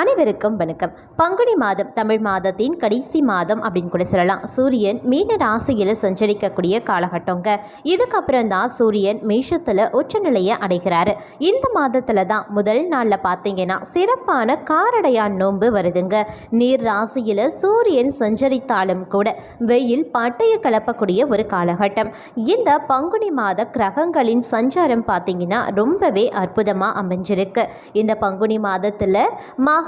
அனைவருக்கும் வணக்கம். பங்குனி மாதம் தமிழ் மாதத்தின் கடைசி மாதம் அப்படின்னு கூட சொல்லலாம். சூரியன் மீன ராசியில் சஞ்சரிக்கக்கூடிய காலகட்டங்க. இதுக்கப்புறம் தான் சூரியன் மேஷத்தில் உச்சநிலையை அடைகிறாரு. இந்த மாதத்தில் தான் முதல் நாளில் பார்த்தீங்கன்னா சிறப்பான காரடையான் நோன்பு வருதுங்க. நீர் ராசியில் சூரியன் சஞ்சரித்தாலும் கூட வெயில் பட்டைய கலப்பக்கூடிய ஒரு காலகட்டம். இந்த பங்குனி மாத கிரகங்களின் சஞ்சாரம் பார்த்தீங்கன்னா ரொம்பவே அற்புதமாக அமைஞ்சிருக்கு. இந்த பங்குனி மாதத்தில்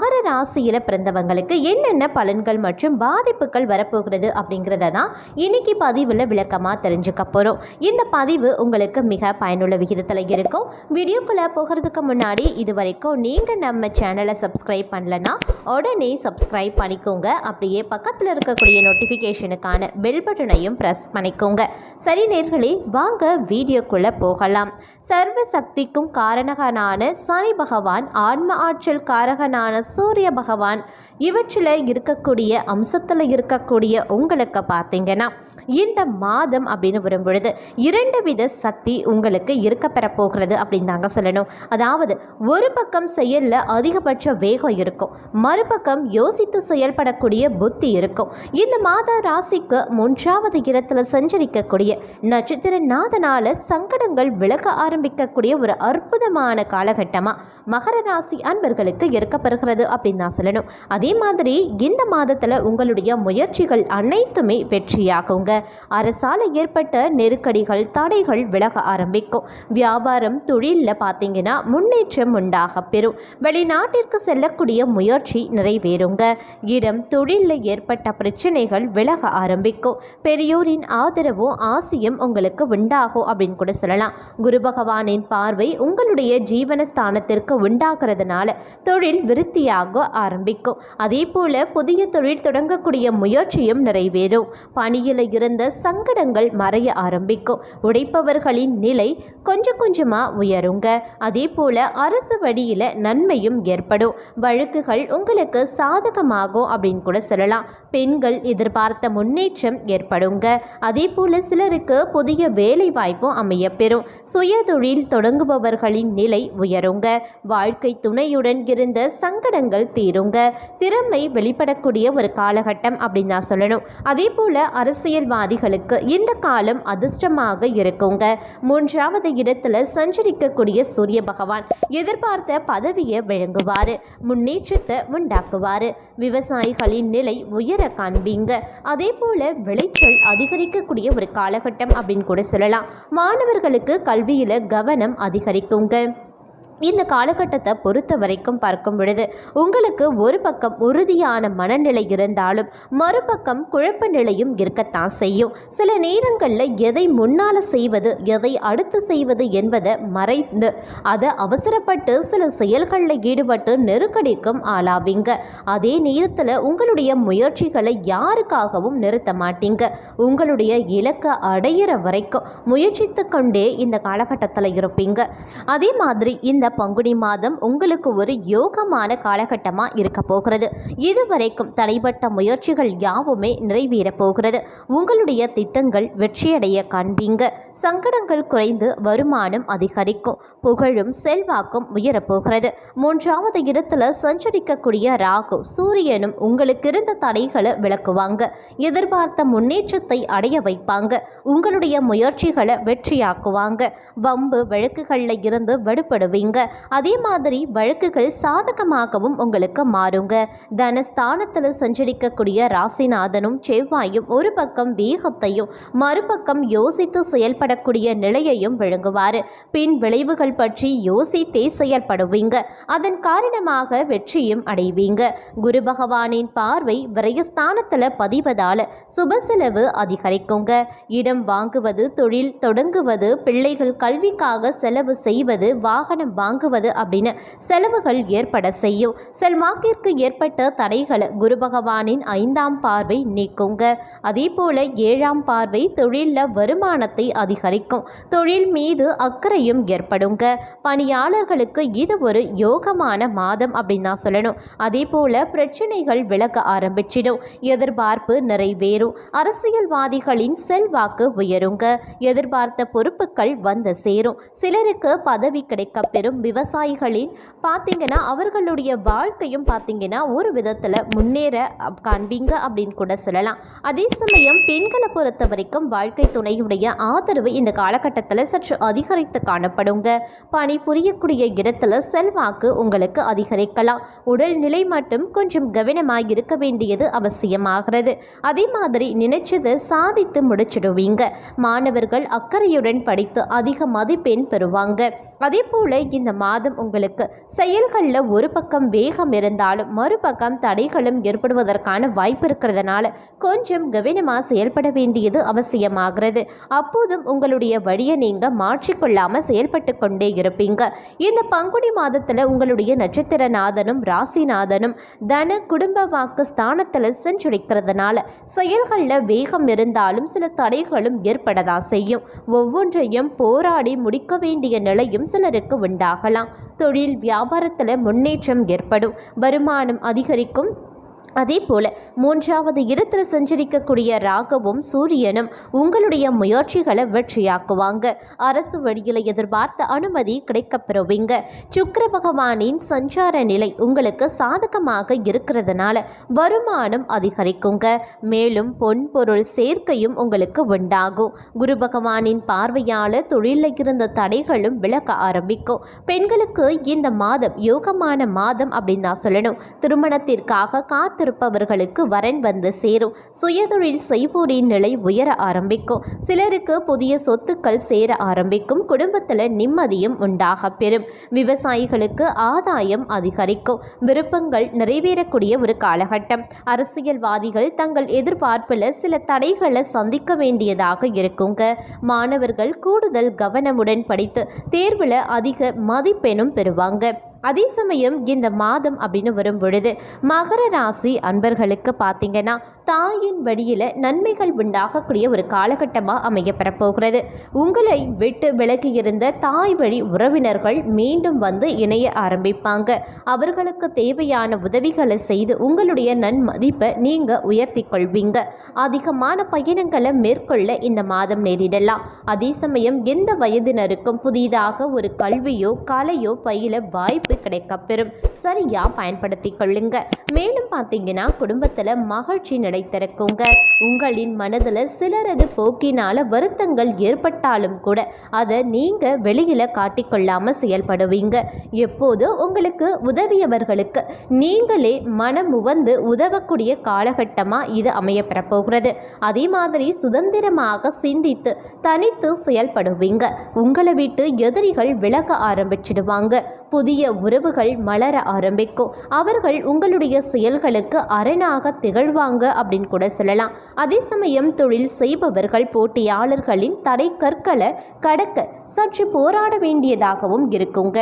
மகர ராசியில் பிறந்தவங்களுக்கு என்னென்ன பலன்கள் மற்றும் பாதிப்புகள் வரப்போகிறது அப்படிங்கிறத தான் இன்னைக்கு பதிவில் விளக்கமாக தெரிஞ்சுக்க போகிறோம் இந்த பதிவு உங்களுக்கு மிக பயனுள்ள விகிதத்தில் இருக்கும். வீடியோக்குள்ளே போகிறதுக்கு முன்னாடி இது வரைக்கும் நீங்கள் நம்ம சேனலை சப்ஸ்கிரைப் பண்ணலன்னா உடனே சப்ஸ்கிரைப் பண்ணிக்கோங்க. அப்படியே பக்கத்தில் இருக்கக்கூடிய நோட்டிஃபிகேஷனுக்கான பெல் பட்டனையும் ப்ரெஸ் பண்ணிக்கோங்க. சரி நேர்களே வாங்க வீடியோக்குள்ளே போகலாம். சர்வ சக்திக்கும் காரணகனான சனி பகவான் ஆன்ம ஆற்றல் காரகனான சூரிய பகவான் இவற்றில் இருக்கக்கூடிய அம்சத்தில் இருக்கக்கூடிய உங்களுக்கு பார்த்தீங்கன்னா இந்த மாதம் அப்படின்னு வரும்பொழுது இரண்டு வித சக்தி உங்களுக்கு இருக்க போகிறது அப்படின்னு தாங்க சொல்லணும். அதாவது ஒரு பக்கம் செயலில் அதிகபட்ச வேகம் இருக்கும். மறுபக்கம் யோசித்து செயல்படக்கூடிய புத்தி இருக்கும். இந்த மாத ராசிக்கு மூன்றாவது இடத்துல சஞ்சரிக்கக்கூடிய நட்சத்திர நாதனால சங்கடங்கள் விலக ஆரம்பிக்கக்கூடிய ஒரு அற்புதமான காலகட்டமாக மகர ராசி அன்பர்களுக்கு இருக்கப்படுகிறது அப்படின்னு நான் சொல்லணும். அதே மாதிரி இந்த மாதத்தில் உங்களுடைய முயற்சிகள் அனைத்துமே வெற்றியாகுங்க. அரசால் ஏற்பட்ட நெருக்கடிகள் தடைகள் விலக ஆரம்பிக்கும். வியாபாரம் தொழிலில் பார்த்தீங்கன்னா முன்னேற்றம் உண்டாக பெறும். வெளிநாட்டிற்கு செல்லக்கூடிய முயற்சி நிறைவேறுங்க. இடம் தொழிலில் ஏற்பட்ட பிரச்சனைகள் விலக ஆரம்பிக்கும். பெரியோரின் ஆதரவும் ஆசையும் உங்களுக்கு உண்டாகும் அப்படின்னு கூட சொல்லலாம். குரு பகவானின் பார்வை உங்களுடைய ஜீவனஸ்தானத்திற்கு உண்டாகிறதுனால தொழில் விருத்தியாக ஆரம்பிக்கும். அதே போல புதிய தொழில் தொடங்கக்கூடிய முயற்சியும் நிறைவேறும். பணியில் இருந்த சங்கடங்கள் மறைய ஆரம்பிக்கும். உடைப்பவர்களின் நிலை கொஞ்சம் கொஞ்சமாக உயருங்க. அதே போல் அரசு வழியில் நன்மையும் ஏற்படும். வழக்குகள் உங்களுக்கு சாதகமாகும் அப்படின்னு கூட சொல்லலாம். பெண்கள் எதிர்பார்த்த முன்னேற்றம் ஏற்படுங்க. அதே போல் சிலருக்கு புதிய வேலை வாய்ப்பும் அமையப்பெறும். சுயதொழில் தொடங்குபவர்களின் நிலை உயருங்க. வாழ்க்கை துணையுடன் இருந்த சங்கடங்கள் தீருங்க. திறமை வெளிப்படக்கூடிய ஒரு காலகட்டம் அப்படின்னு நான் சொல்லணும். அதே போல் அரசியல் அரசியல்வாதிகளுக்கு இந்த காலம் அதிர்ஷ்டமாக இருக்குங்க. மூன்றாவது இடத்துல சஞ்சரிக்கக்கூடிய சூரிய பகவான் எதிர்பார்த்த பதவியை வழங்குவார் முன்னேற்றத்தை உண்டாக்குவார். விவசாயிகளின் நிலை உயர காண்பீங்க. அதே போல விளைச்சல் அதிகரிக்கக்கூடிய ஒரு காலகட்டம் அப்படின்னு கூட சொல்லலாம். மாணவர்களுக்கு கல்வியில் கவனம் அதிகரிக்குங்க. இந்த காலகட்டத்தை பொறுத்த வரைக்கும் பார்க்கும் பொழுது உங்களுக்கு ஒரு பக்கம் உறுதியான மனநிலை இருந்தாலும் மறுபக்கம் குழப்ப நிலையும் இருக்கத்தான் செய்யும். சில நேரங்களில் எதை முன்னால் செய்வது எதை அடுத்து செய்வது என்பதை மறைந்து அதை அவசரப்பட்டு சில செயல்களில் ஈடுபட்டு நெருக்கடிக்கும் ஆளாவீங்க. அதே நேரத்தில் உங்களுடைய முயற்சிகளை யாருக்காகவும் நிறுத்த மாட்டீங்க. உங்களுடைய இலக்கை அடையிற வரைக்கும் முயற்சித்து கொண்டே இந்த காலகட்டத்தில் இருப்பீங்க. அதே மாதிரி இந்த பங்குனி மாதம் உங்களுக்கு ஒரு யோகமான காலகட்டமாக இருக்க போகிறது. இதுவரைக்கும் தடைபட்ட முயற்சிகள் யாவுமே நிறைவேறப் போகிறது. உங்களுடைய திட்டங்கள் வெற்றியடைய காண்பீங்க சங்கடங்கள் குறைந்து வருமானம் அதிகரிக்கும். புகழும் செல்வாக்கும் உயரப்போகிறது மூன்றாவது இடத்துல சஞ்சரிக்கக்கூடிய ராகு சூரியனும் உங்களுக்கு இருந்த தடைகளை விளக்குவாங்க. எதிர்பார்த்த முன்னேற்றத்தை அடைய வைப்பாங்க. உங்களுடைய முயற்சிகளை வெற்றியாக்குவாங்க. வம்பு வழக்குகளில் இருந்து விடுபடுவீங்க. அதே மாதிரி வழக்குகள் சாதகமாகவும் உங்களுக்கு மாறுங்க. தனஸ்தானத்தில் சஞ்சரிக்கக்கூடிய ராசிநாதனும் செவ்வாயும் ஒரு பக்கம் வேகத்தையும் மறுபக்கம் யோசித்து செயல்படக்கூடிய நிலையையும் விழுங்குவார் பின் விளைவுகள் பற்றி யோசித்தே செயல்படுவீங்க. அதன் காரணமாக வெற்றியும் அடைவீங்க. குரு பகவானின் பார்வை விரயஸ்தானத்தில் பதிவதால் சுப செலவு அதிகரிக்குங்க. இடம் வாங்குவது தொழில் தொடங்குவது பிள்ளைகள் கல்விக்காக செலவு செய்வது வாகனம் வாங்குவது அப்படின்னு செலவுகள் ஏற்பட செய்யும். செல்வாக்கிற்கு ஏற்பட்ட தடைகளை குரு பகவானின் ஐந்தாம் பார்வை நீக்குங்க. அதே போல ஏழாம் பார்வை தொழிலில் வருமானத்தை அதிகரிக்கும். தொழில் மீது அக்கறையும் ஏற்படுங்க. பணியாளர்களுக்கு இது ஒரு யோகமான மாதம் அப்படின்னு நான் சொல்லணும். அதே போல பிரச்சனைகள் விலக ஆரம்பிச்சிடும். எதிர்பார்ப்பு நிறைவேறும். அரசியல்வாதிகளின் செல்வாக்கு உயருங்க. எதிர்பார்த்த பொறுப்புகள் வந்து சேரும். சிலருக்கு பதவி கிடைக்க பெறும். மேலும் விவசாயிகளின் பார்த்தீங்கன்னா அவர்களுடைய வாழ்க்கையும் பார்த்தீங்கன்னா ஒரு விதத்தில் முன்னேற காண்பீங்க அப்படின்னு கூட சொல்லலாம். அதே சமயம் பெண்களை பொறுத்த வரைக்கும் வாழ்க்கை துணையுடைய ஆதரவு இந்த காலகட்டத்தில் சற்று அதிகரித்து காணப்படுங்க. பணி புரியக்கூடிய இடத்துல செல்வாக்கு உங்களுக்கு அதிகரிக்கலாம். உடல்நிலை மட்டும் கொஞ்சம் கவனமாக இருக்க வேண்டியது அவசியமாகிறது. அதே மாதிரி நினைச்சதை சாதித்து முடிச்சிடுவீங்க. மாணவர்கள் அக்கறையுடன் படித்து அதிக மதிப்பெண் பெறுவாங்க. அதே போல இந்த மாதம் உங்களுக்கு செயல்களில் ஒரு பக்கம் வேகம் இருந்தாலும் மறுபக்கம் தடைகளும் ஏற்படுவதற்கான வாய்ப்பு இருக்கிறதுனால கொஞ்சம் கவனமாக செயல்பட வேண்டியது அவசியமாகிறது. அப்போதும் உங்களுடைய வழியை நீங்கள் மாற்றிக்கொள்ளாமல் செயல்பட்டு கொண்டே இருப்பீங்க. இந்த பங்குனி மாதத்தில் உங்களுடைய நட்சத்திரநாதனும் ராசிநாதனும் தன குடும்ப வாக்கு ஸ்தானத்தில் சென்றுடைக்கிறதுனால செயல்களில் வேகம் இருந்தாலும் சில தடைகளும் ஏற்படதா செய்யும். ஒவ்வொன்றையும் போராடி முடிக்க வேண்டிய நிலையும் சிலருக்கு ஆகலாம். தொழில் வியாபாரத்தில் முன்னேற்றம் ஏற்படும். வருமானம் அதிகரிக்கும். அதே போல மூன்றாவது இடத்தில் சஞ்சரிக்கக்கூடிய ராகவும் சூரியனும் உங்களுடைய முயற்சிகளை வெற்றியாக்குவாங்க. அரசு வழியில் எதிர்பார்த்த அனுமதி கிடைக்கப் சுக்கர பகவானின் சஞ்சார நிலை உங்களுக்கு சாதகமாக இருக்கிறதுனால வருமானம் அதிகரிக்குங்க. மேலும் பொன் பொருள் சேர்க்கையும் உங்களுக்கு உண்டாகும். குரு பகவானின் பார்வையால் தொழிலில் இருந்த தடைகளும் விலக ஆரம்பிக்கும். பெண்களுக்கு இந்த மாதம் யோகமான மாதம் அப்படின்னு தான் சொல்லணும். திருமணத்திற்காக காத்திருப்பவர்களுக்கு வரன் வந்து சேரும். சுயதொழில் செய்வோரின் நிலை உயர ஆரம்பிக்கும். சிலருக்கு புதிய சொத்துக்கள் சேர ஆரம்பிக்கும். குடும்பத்தில் நிம்மதியும் உண்டாக பெறும். விவசாயிகளுக்கு ஆதாயம் அதிகரிக்கும். விருப்பங்கள் நிறைவேறக்கூடிய ஒரு காலகட்டம். அரசியல்வாதிகள் தங்கள் எதிர்பார்ப்பில் சில தடைகளை சந்திக்க வேண்டியதாக இருக்குங்க. மாணவர்கள் கூடுதல் கவனமுடன் படித்து தேர்வில் அதிக மதிப்பெண்ணும் பெறுவாங்க. அதே சமயம் இந்த மாதம் அப்படின்னு வரும் பொழுது மகர ராசி அன்பர்களுக்கு பார்த்தீங்கன்னா தாயின் வழியில் நன்மைகள் உண்டாகக்கூடிய ஒரு காலகட்டமாக அமையப்பெற போகிறது உங்களை விட்டு விலகி இருந்த தாய் வழி உறவினர்கள் மீண்டும் வந்து இணைய ஆரம்பிப்பாங்க. அவர்களுக்கு தேவையான உதவிகளை செய்து உங்களுடைய நன்மதிப்பை நீங்கள் உயர்த்தி கொள்வீங்க. அதிகமான பயணங்களை மேற்கொள்ள இந்த மாதம் நேரிடலாம். அதே சமயம் எந்த வயதினருக்கும் புதிதாக ஒரு கல்வியோ கலையோ பயில வாய்ப்பு கிடைக்கப்பெறும். சரியா பயன்படுத்தி கொள்ளுங்க. மேலும் பார்த்தீங்கன்னா குடும்பத்தில் மகிழ்ச்சி நிலைத்திருக்குங்க உங்களின் மனதில் சிலரது போக்கினால வருத்தங்கள் ஏற்பட்டாலும் கூட அதை நீங்கள் வெளியில் காட்டிக்கொள்ளாமல் செயல்படுவீங்க. எப்போது? உங்களுக்கு உதவியவர்களுக்கு. நீங்களே மனம் உவந்து உதவக்கூடிய காலகட்டமாக இது அமையப்பெறப்போகிறது அதே மாதிரி சுதந்திரமாக சிந்தித்து தனித்து செயல்படுவீங்க. உங்களை விட்டு எதிரிகள் விலக ஆரம்பிச்சிடுவாங்க. புதிய உறவுகள் மலர ஆரம்பிக்கும். அவர்கள் உங்களுடைய செயல்களுக்கு அரணாக திகழ்வாங்க அப்படின்னு கூட சொல்லலாம். அதே சமயம் தொழில் செய்பவர்கள் போட்டியாளர்களின் தடை கற்களை கடக்க சற்று போராட வேண்டியதாகவும் இருக்குங்க.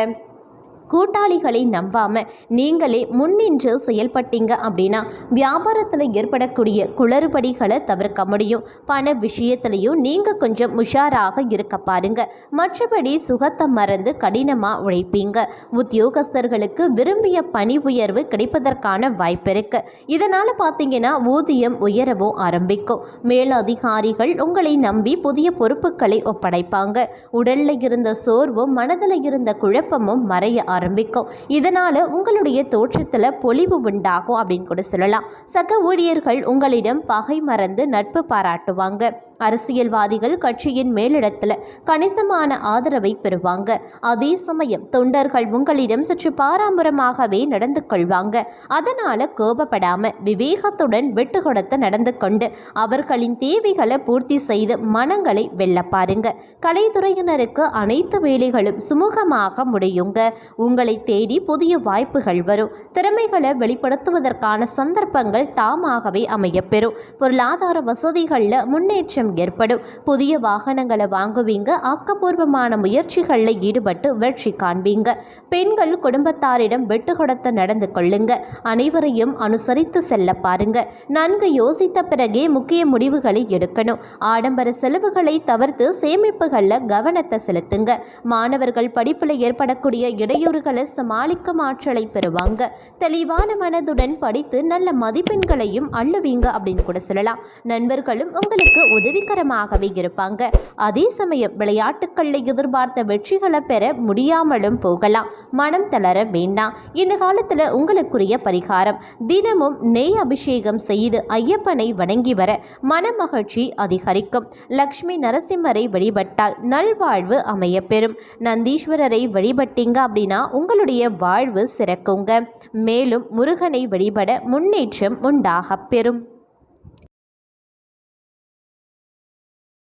கூட்டாளிகளை நம்பாம நீங்களே முன்னின்று செயல்பட்டீங்க அப்படின்னா வியாபாரத்தில் ஏற்படக்கூடிய குளறுபடிகளை தவிர்க்க முடியும். பண விஷயத்திலையும் நீங்கள் கொஞ்சம் உஷாராக இருக்க பாருங்க. மற்றபடி சுகத்தை மறந்து கடினமாக உழைப்பீங்க. உத்தியோகஸ்தர்களுக்கு விரும்பிய பணி உயர்வு கிடைப்பதற்கான வாய்ப்பு இருக்கு. இதனால் பார்த்தீங்கன்னா ஊதியம் உயரவும் ஆரம்பிக்கும். மேலதிகாரிகள் உங்களை நம்பி புதிய பொறுப்புகளை ஒப்படைப்பாங்க. உடலில் இருந்த சோர்வும் மனதில் இருந்த குழப்பமும் மறைய ஆரம்பிக்கும் ஆரம்பிக்கும். இதனால் உங்களுடைய தோற்றத்தில் பொலிவு உண்டாகும் அப்படின்னு கூட சொல்லலாம். சக ஊழியர்கள் உங்களிடம் பகை மறந்து நட்பு பாராட்டுவாங்க. அரசியல்வாதிகள் கட்சியின் மேலிடத்தில் கணிசமான ஆதரவை பெறுவாங்க. அதே சமயம் தொண்டர்கள் உங்களிடம் சற்று பாராம்பரமாகவே நடந்து கொள்வாங்க. அதனால கோபப்படாம விவேகத்துடன் விட்டு கொடுத்து நடந்து கொண்டு அவர்களின் தேவைகளை பூர்த்தி செய்து மனங்களை வெல்ல பாருங்க. கலைத்துறையினருக்கு அனைத்து வேலைகளும் சுமூகமாக முடியுங்க. உங்களை தேடி புதிய வாய்ப்புகள் வரும். திறமைகளை வெளிப்படுத்துவதற்கான சந்தர்ப்பங்கள் தாமாகவே அமையப்பெறும் பொருளாதார வசதிகளில் முன்னேற்றம் ஏற்படும். புதிய வாகனங்களை வாங்குவீங்க. ஆக்கப்பூர்வமான முயற்சிகளில் ஈடுபட்டு வெற்றி காண்பீங்க. பெண்கள் குடும்பத்தாரிடம் விட்டு கொடுத்து நடந்து கொள்ளுங்க. அனைவரையும் அனுசரித்து செல்ல பாருங்க. நன்கு யோசித்த பிறகே முக்கிய முடிவுகளை எடுக்கணும். ஆடம்பர செலவுகளை தவிர்த்து சேமிப்புகளில் கவனத்தை செலுத்துங்க. மாணவர்கள் படிப்பில் ஏற்படக்கூடிய இடையூறுகளை சமாளிக்கும் ஆற்றலை பெறுவாங்க. தெளிவான மனதுடன் படித்து நல்ல மதிப்பெண்களையும் அள்ளுவீங்க அப்படின்னு கூட சொல்லலாம். நண்பர்களும் உங்களுக்கு உதவி உதவிகரமாகவே இருப்பாங்க. அதே சமயம் விளையாட்டுக்களில் எதிர்பார்த்த வெற்றிகளை பெற முடியாமலும் போகலாம். மனம் தளர வேண்டாம். இந்த காலத்தில் உங்களுக்குரிய பரிகாரம் தினமும் நெய் அபிஷேகம் செய்து ஐயப்பனை வணங்கி வர மனமகிழ்ச்சி அதிகரிக்கும். லக்ஷ்மி நரசிம்மரை வழிபட்டால் நல்வாழ்வு அமையப்பெறும். நந்தீஸ்வரரை வழிபட்டீங்க அப்படின்னா உங்களுடைய வாழ்வு சிறக்குங்க. மேலும் முருகனை வழிபட முன்னேற்றம் உண்டாகப் பெறும்